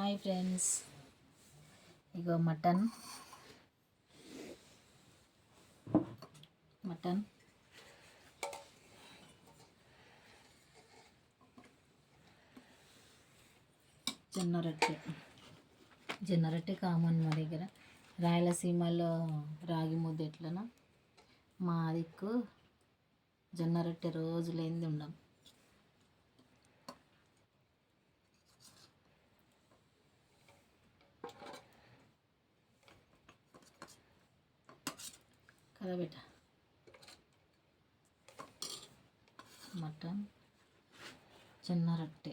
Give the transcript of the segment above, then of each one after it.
Hi friends. ఇగో mutton. Mutton. జొన్న రొట్టె. జొన్న రొట్టె కామన్ మా దగ్గర. రాయలసీమలో రాగి ముద్ద ఎట్లనో మా దిక్కు జొన్న రొట్టె రోజు ఉండం. కదా బేట మటన్ చిన్న రొట్టె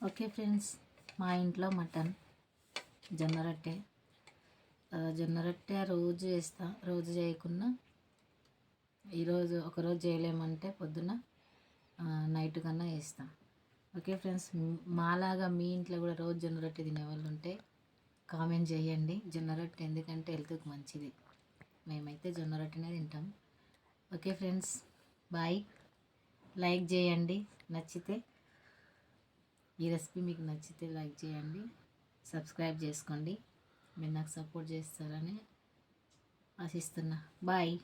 ఓకే ఫ్రెండ్స్ మా ఇంట్లో మటన్ జొన్న రొట్టె ఆ, జొన్న రొట్టె రోజు చేస్తా. రోజు చేయకున్నా ఈరోజు ఒకరోజు చేయలేమంటే పొద్దున నైట్ కన్నా వేస్తాం ఓకే ఫ్రెండ్స్ మాలాగా మీ ఇంట్లో కూడా రోజు జొన్న రొట్టె తినే వాళ్ళు ఉంటే కామెంట్ చేయండి. జొన్న రొట్టె ఎందుకంటే హెల్త్కి మంచిది. మేమైతే జొన్న రొట్టెనే తింటాం. Okay friends bye. లైక్ చేయండి. నచ్చితే ఈ రెసిపీ మీకు నచ్చితే లైక్ చేయండి. సబ్స్క్రైబ్ చేసుకోండి. మీరు నాకు సపోర్ట్ చేస్తారని ఆశిస్తున్నా. బాయ్.